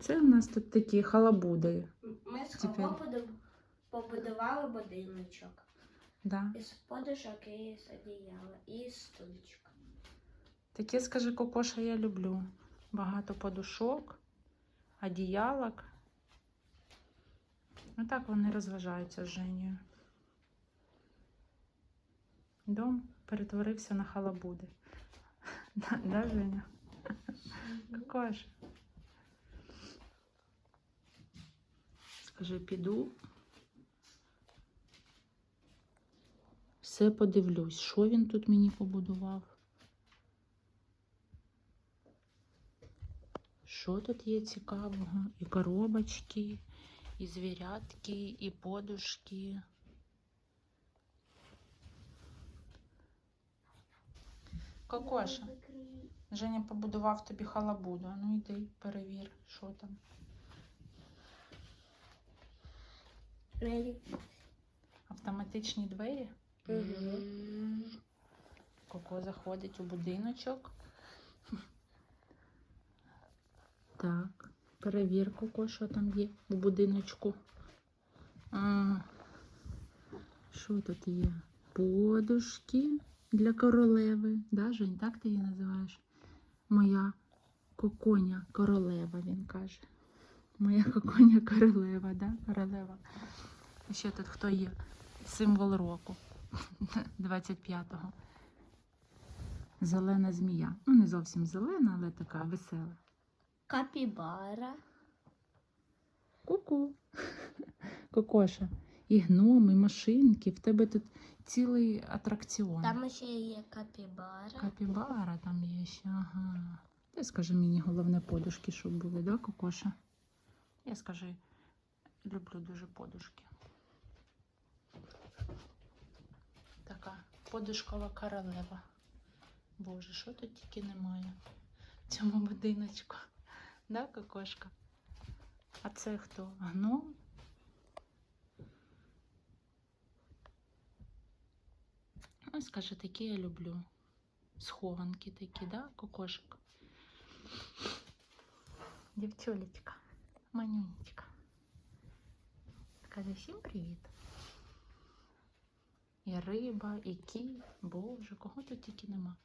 Оце у нас тут такі халабуди. Ми з Тепер. Побудували будиночок. Да. Із подушок і з одіяла, і з стульчика. Таке, скажи, Кокоша, я люблю. Багато подушок, одіялок. Отак вони розважаються з Женєю. Дом перетворився на халабуди. Да, да, Женя? Кокоша. Скажи, піду. Все подивлюсь, що він тут мені побудував. Що тут є цікавого? І коробочки, і звірятки, і подушки. Кокоша, Женя побудував тобі халабуду. Ну йди, перевір, що там. Автоматичні двері. Коко заходить у будиночок. Так, перевір, Коко, що там є у будиночку. А, що тут є? Подушки для королеви. Да, Жень, так ти її називаєш? Моя коконя королева, він каже. Моя коконя королева, да? Королева. Ще тут хто є? Символ року 25-го. Зелена змія. Ну, не зовсім зелена, але така весела. Капібара. Ку-ку. Кокоша. І гноми, і машинки. В тебе тут цілий атракціон. Там ще є капібара. Капібара там є ще. Ага. Ти скажи мені головне подушки, щоб були, да, Кокоша? Я скажи, люблю дуже подушки. Така подушкова королева. Боже, що тут тільки немає в цьому будиночку. Да, Кокошка? А це хто? Гном? Ну, скажи, такі я люблю. Схованки такі, да, кокошик? Дівчулечка, манюнечка. Скажи всім привіт. І риба, і кінь. Боже, кого тут тільки нема.